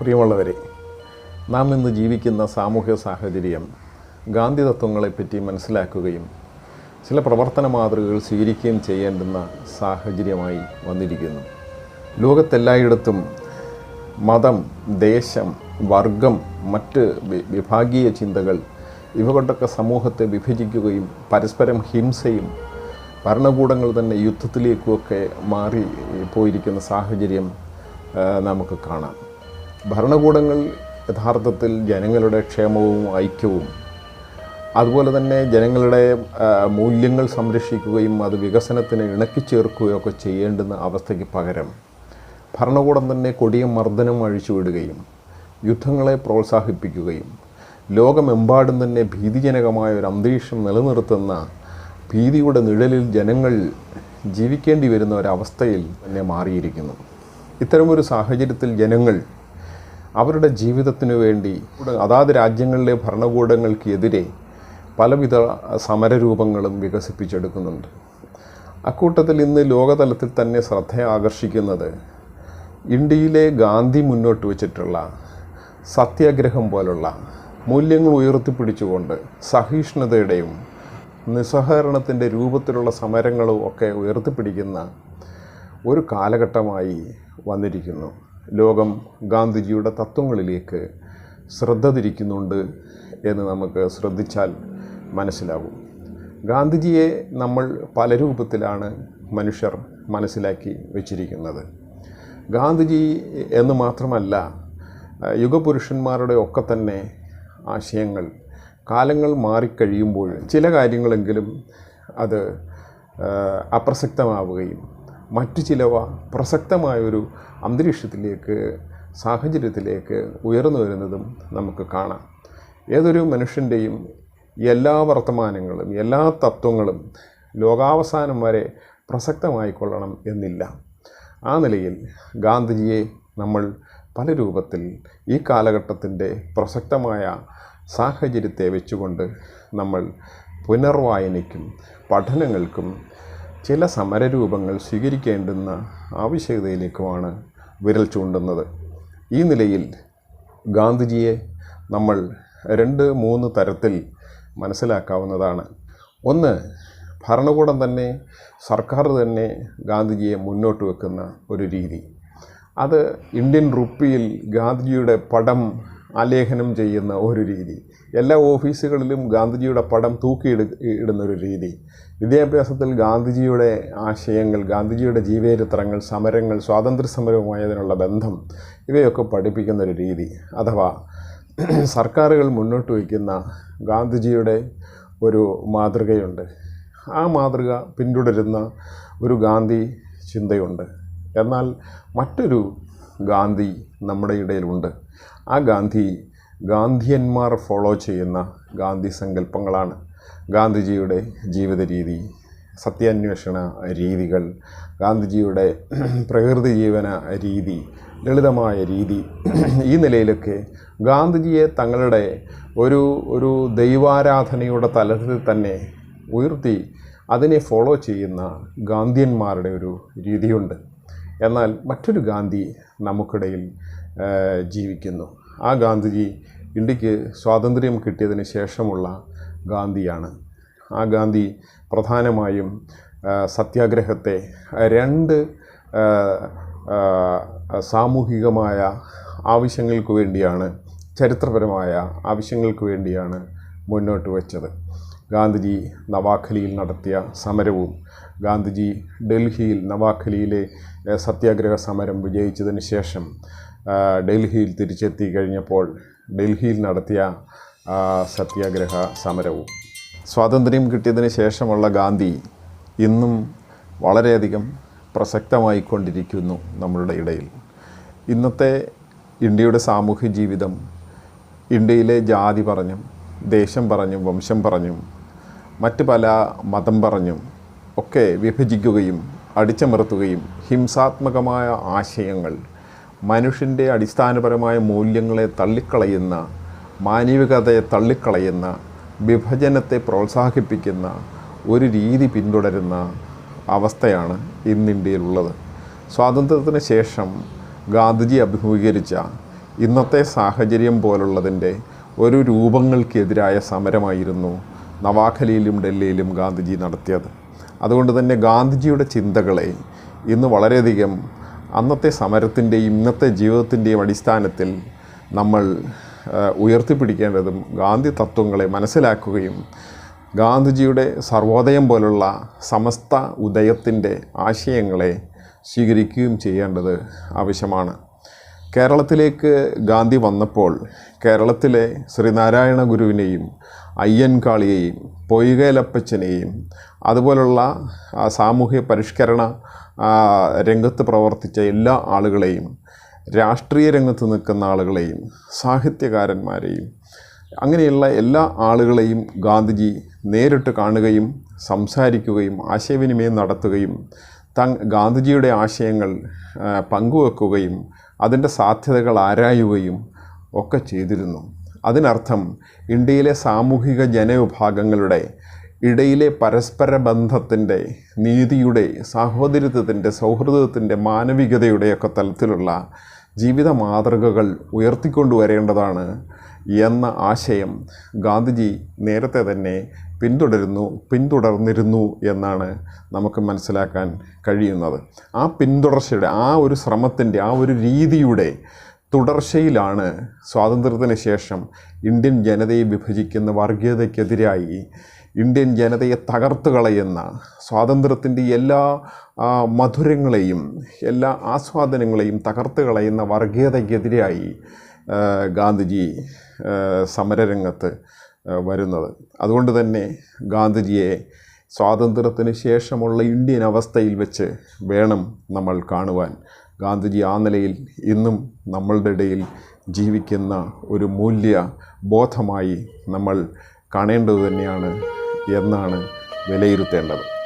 പ്രിയമുള്ളവരെ നാം ഇന്ന് ജീവിക്കുന്ന സാമൂഹ്യ സാഹചര്യം ഗാന്ധി തത്വങ്ങളെപ്പറ്റി മനസ്സിലാക്കുകയും ചില പ്രവർത്തന മാതൃകകൾ സ്വീകരിക്കുകയും ചെയ്യേണ്ടുന്ന സാഹചര്യമായി വന്നിരിക്കുന്നു. ലോകത്തെല്ലായിടത്തും മതം ദേശം വർഗം മറ്റ് വിഭാഗീയ ചിന്തകൾ ഇവ കൊണ്ടൊക്കെ സമൂഹത്തെ വിഭജിക്കുകയും പരസ്പരം ഹിംസയും ഭരണകൂടങ്ങൾ തന്നെ യുദ്ധത്തിലേക്കുമൊക്കെ മാറി പോയിരിക്കുന്ന സാഹചര്യം നമുക്ക് കാണാം. ഭരണകൂടങ്ങൾ യഥാർത്ഥത്തിൽ ജനങ്ങളുടെ ക്ഷേമവും ഐക്യവും അതുപോലെ തന്നെ ജനങ്ങളുടെ മൂല്യങ്ങൾ സംരക്ഷിക്കുകയും അത് വികസനത്തിന് ഇണക്കിച്ചേർക്കുകയും ഒക്കെ ചെയ്യേണ്ടുന്ന അവസ്ഥയ്ക്ക് പകരം ഭരണകൂടം തന്നെ കൊടിയ മർദ്ദനം അഴിച്ചുവിടുകയും യുദ്ധങ്ങളെ പ്രോത്സാഹിപ്പിക്കുകയും ലോകമെമ്പാടും തന്നെ ഭീതിജനകമായ ഒരു അന്തരീക്ഷം നിലനിർത്തുന്ന ഭീതിയുടെ നിഴലിൽ ജനങ്ങൾ ജീവിക്കേണ്ടി വരുന്ന ഒരവസ്ഥയിൽ തന്നെ മാറിയിരിക്കുന്നു. ഇത്തരമൊരു സാഹചര്യത്തിൽ ജനങ്ങൾ അവരുടെ ജീവിതത്തിനു വേണ്ടി അതാത് രാജ്യങ്ങളിലെ ഭരണകൂടങ്ങൾക്കെതിരെ പലവിധ സമരരൂപങ്ങളും വികസിപ്പിച്ചെടുക്കുന്നുണ്ട്. അക്കൂട്ടത്തിൽ ഇന്ന് ലോകതലത്തിൽ തന്നെ ശ്രദ്ധ ആകർഷിക്കുന്നത് ഇന്ത്യയിലെ ഗാന്ധി മുന്നോട്ട് വച്ചിട്ടുള്ള സത്യാഗ്രഹം പോലുള്ള മൂല്യങ്ങൾ ഉയർത്തിപ്പിടിച്ചുകൊണ്ട് സഹിഷ്ണുതയുടെയും നിസ്സഹകരണത്തിന്റെ രൂപത്തിലുള്ള സമരങ്ങളും ഒക്കെ ഉയർത്തിപ്പിടിക്കുന്ന ഒരു കാലഘട്ടമായി വന്നിരിക്കുന്നു. ലോകം ഗാന്ധിജിയുടെ തത്വങ്ങളിലേക്ക് ശ്രദ്ധ തിരിക്കുന്നുണ്ട് എന്ന് നമുക്ക് ശ്രദ്ധിച്ചാൽ മനസ്സിലാകും. ഗാന്ധിജിയെ നമ്മൾ പല രൂപത്തിലാണ് മനുഷ്യർ മനസ്സിലാക്കി വച്ചിരിക്കുന്നത്. ഗാന്ധിജി എന്ന് മാത്രമല്ല യുഗപുരുഷന്മാരുടെ ഒക്കെ തന്നെ ആശയങ്ങൾ കാലങ്ങൾ മാറിക്കഴിയുമ്പോൾ ചില കാര്യങ്ങളെങ്കിലും അത് അപ്രസക്തമാവുകയും മറ്റു ചിലവ പ്രസക്തമായൊരു അന്തരീക്ഷത്തിലേക്ക് സാഹചര്യത്തിലേക്ക് ഉയർന്നു വരുന്നതും നമുക്ക് കാണാം. ഏതൊരു മനുഷ്യന്റെയും എല്ലാ വർത്തമാനങ്ങളും എല്ലാ തത്വങ്ങളും ലോകാവസാനം വരെ പ്രസക്തമായിക്കൊള്ളണം എന്നില്ല. ആ നിലയിൽ ഗാന്ധിജിയെ നമ്മൾ പല രൂപത്തിൽ ഈ കാലഘട്ടത്തിന്റെ പ്രസക്തമായ സാഹചര്യത്തെ വെച്ചുകൊണ്ട് നമ്മൾ പുനർവായനയ്ക്കും പഠനങ്ങൾക്കും ചില സമരരൂപങ്ങൾ സ്വീകരിക്കേണ്ടുന്ന ആവശ്യകതയിലേക്കുമാണ് വിരൽ ചൂണ്ടുന്നത്. ഈ നിലയിൽ ഗാന്ധിജിയെ നമ്മൾ രണ്ട് മൂന്ന് തരത്തിൽ മനസ്സിലാക്കാവുന്നതാണ്. ഒന്ന് ഭരണകൂടം തന്നെ സർക്കാർ തന്നെ ഗാന്ധിജിയെ മുന്നോട്ട് വെക്കുന്ന ഒരു രീതി. അത് ഇന്ത്യൻ റുപ്പിയിൽ ഗാന്ധിജിയുടെ പടം ആലേഖനം ചെയ്യുന്ന ഒരു രീതി. എല്ലാ ഓഫീസുകളിലും ഗാന്ധിജിയുടെ പടം തൂക്കിയിട ഇടുന്ന ഒരു രീതി. വിദ്യാഭ്യാസത്തിൽ ഗാന്ധിജിയുടെ ആശയങ്ങൾ ഗാന്ധിജിയുടെ ജീവചരിത്രങ്ങൾ സമരങ്ങൾ സ്വാതന്ത്ര്യ സമരവുമായതിനുള്ള ബന്ധം ഇവയൊക്കെ പഠിപ്പിക്കുന്ന ഒരു രീതി. അഥവാ സർക്കാരുകൾ മുന്നോട്ട് വയ്ക്കുന്ന ഗാന്ധിജിയുടെ ഒരു മാതൃകയുണ്ട്. ആ മാതൃക പിന്തുടരുന്ന ഒരു ഗാന്ധി ചിന്തയുണ്ട്. എന്നാൽ മറ്റൊരു ഗാന്ധി നമ്മുടെ ഇടയിലുണ്ട്. ആ ഗാന്ധി ഗാന്ധിയന്മാർ ഫോളോ ചെയ്യുന്ന ഗാന്ധി സങ്കല്പങ്ങളാണ്. ഗാന്ധിജിയുടെ ജീവിത രീതി സത്യാന്വേഷണ രീതികൾ ഗാന്ധിജിയുടെ പ്രകൃതി ജീവന രീതി ലളിതമായ രീതി ഈ നിലയിലൊക്കെ ഗാന്ധിജിയെ തങ്ങളുടെ ഒരു ഒരു ദൈവാരാധനയുടെ തലത്തിൽ തന്നെ ഉയർത്തി അതിനെ ഫോളോ ചെയ്യുന്ന ഗാന്ധിയന്മാരുടെ ഒരു രീതിയുണ്ട്. എന്നാൽ മറ്റൊരു ഗാന്ധി നമുക്കിടയിൽ ജീവിക്കുന്നു. ആ ഗാന്ധിജി ഇന്ത്യയ്ക്ക് സ്വാതന്ത്ര്യം കിട്ടിയതിന് ശേഷമുള്ള ഗാന്ധിയാണ്. ആ ഗാന്ധി പ്രധാനമായും സത്യാഗ്രഹത്തെ രണ്ട് സാമൂഹികമായ ആവശ്യങ്ങൾക്ക് വേണ്ടിയാണ് ചരിത്രപരമായ ആവശ്യങ്ങൾക്ക് വേണ്ടിയാണ് മുന്നോട്ട് വച്ചത്. ഗാന്ധിജി നവാഖലിയിൽ നടത്തിയ സമരവും ഗാന്ധിജി ഡൽഹിയിൽ നവാഖലിയിലെ സത്യാഗ്രഹ സമരം വിജയിച്ചതിന് ശേഷം ഡൽഹിയിൽ തിരിച്ചെത്തി കഴിഞ്ഞപ്പോൾ ഡൽഹിയിൽ നടത്തിയ സത്യാഗ്രഹ സമരവും സ്വാതന്ത്ര്യം കിട്ടിയതിന് ശേഷമുള്ള ഗാന്ധി ഇന്നും വളരെയധികം പ്രസക്തമായിക്കൊണ്ടിരിക്കുന്നു നമ്മളുടെ ഇടയിൽ. ഇന്നത്തെ ഇന്ത്യയുടെ സാമൂഹ്യ ജീവിതം ഇന്ത്യയിലെ ജാതി പറഞ്ഞും ദേശം പറഞ്ഞും വംശം പറഞ്ഞും മറ്റ് പല മതം പറഞ്ഞും ഒക്കെ വിഭജിക്കുകയും അടിച്ചമർത്തുകയും ഹിംസാത്മകമായ ആശയങ്ങൾ മനുഷ്യന്റെ അടിസ്ഥാനപരമായ മൂല്യങ്ങളെ തള്ളിക്കളയുന്ന മാനവികതയെ തള്ളിക്കളയുന്ന വിഭജനത്തെ പ്രോത്സാഹിപ്പിക്കുന്ന ഒരു രീതി പിന്തുടരുന്ന അവസ്ഥയാണ് ഇന്ന് ഇന്ത്യയിലുള്ളത്. സ്വാതന്ത്ര്യത്തിന് ശേഷം ഗാന്ധിജി അഭിമുഖീകരിച്ച ഇന്നത്തെ സാഹചര്യം പോലുള്ളതിന്റെ ഒരു രൂപങ്ങൾക്കെതിരായ സമരമായിരുന്നു നവാഖലിയിലും ഡൽഹിയിലും ഗാന്ധിജി നടത്തിയത്. അതുകൊണ്ട് തന്നെ ഗാന്ധിജിയുടെ ചിന്തകളെ ഇന്ന് വളരെയധികം അന്നത്തെ സമരത്തിന്റെയും ഇന്നത്തെ ജീവിതത്തിന്റെയും അടിസ്ഥാനത്തിൽ നമ്മൾ ഉയർത്തിപ്പിടിക്കേണ്ടതും ഗാന്ധി തത്വങ്ങളെ മനസ്സിലാക്കുകയും ഗാന്ധിജിയുടെ സർവോദയം പോലുള്ള സമസ്ത ഉദയത്തിന്റെ ആശയങ്ങളെ സ്വീകരിക്കുകയും ചെയ്യേണ്ടത് ആവശ്യമാണ്. കേരളത്തിലേക്ക് ഗാന്ധി വന്നപ്പോൾ കേരളത്തിലെ ശ്രീനാരായണ ഗുരുവിനെയും അയ്യൻകാളിയെയും പൊയ്കേലപ്പച്ചനെയും അതുപോലുള്ള സാമൂഹ്യ പരിഷ്കരണ രംഗത്ത് പ്രവർത്തിച്ച എല്ലാ ആളുകളെയും രാഷ്ട്രീയ രംഗത്ത് നിൽക്കുന്ന ആളുകളെയും സാഹിത്യകാരന്മാരെയും അങ്ങനെയുള്ള എല്ലാ ആളുകളെയും ഗാന്ധിജി നേരിട്ട് കാണുകയും സംസാരിക്കുകയും ആശയവിനിമയം നടത്തുകയും തങ് ഗാന്ധിജിയുടെ ആശയങ്ങൾ പങ്കുവെക്കുകയും അതിന്റെ സാധ്യതകൾ ആരായുകയും ഒക്കെ ചെയ്തിരുന്നു. അതിനർത്ഥം ഇന്ത്യയിലെ സാമൂഹിക ജനവിഭാഗങ്ങളുടെ ഇടയിലെ പരസ്പര ബന്ധത്തിന്റെ നീതിയുടെ സാഹോദര്യത്തിന്റെ സൗഹൃദത്തിന്റെ മാനവികതയുടെയൊക്കെ തലത്തിലുള്ള ജീവിത മാതൃകകൾ ഉയർത്തിക്കൊണ്ടുവരേണ്ടതാണ് എന്ന ആശയം ഗാന്ധിജി നേരത്തെ തന്നെ പിന്തുടരുന്നു പിന്തുടർന്നിരുന്നു എന്നാണ് നമുക്ക് മനസ്സിലാക്കാൻ കഴിയുന്നത്. ആ പിന്തുടർച്ചയുടെ ആ ഒരു ശ്രമത്തിന്റെ ആ ഒരു രീതിയുടെ തുടർച്ചയിലാണ് സ്വാതന്ത്ര്യത്തിന് ശേഷം ഇന്ത്യൻ ജനതയെ വിഭജിക്കുന്ന വർഗീയതയ്ക്കെതിരായി ഇന്ത്യൻ ജനതയെ തകർത്തു കളയുന്ന സ്വാതന്ത്ര്യത്തിന്റെ എല്ലാ മധുരങ്ങളെയും എല്ലാ ആസ്വാദനങ്ങളെയും തകർത്തു കളയുന്ന വർഗീയതയ്ക്കെതിരായി ഗാന്ധിജി സമരരംഗത്ത് വരുന്നത്. അതുകൊണ്ട് തന്നെ ഗാന്ധിജിയെ സ്വാതന്ത്ര്യത്തിന് ശേഷമുള്ള ഇന്ത്യൻ അവസ്ഥയിൽ വെച്ച് വേണം നമ്മൾ കാണുവാൻ. ഗാന്ധിജി ആ നിലയിൽ ഇന്നും നമ്മളുടെ ഇടയിൽ ജീവിക്കുന്ന ഒരു മൂല്യ ബോധമായി നമ്മൾ കാണേണ്ടത് തന്നെയാണ് എന്നാണ് വിലയിരുത്തേണ്ടത്.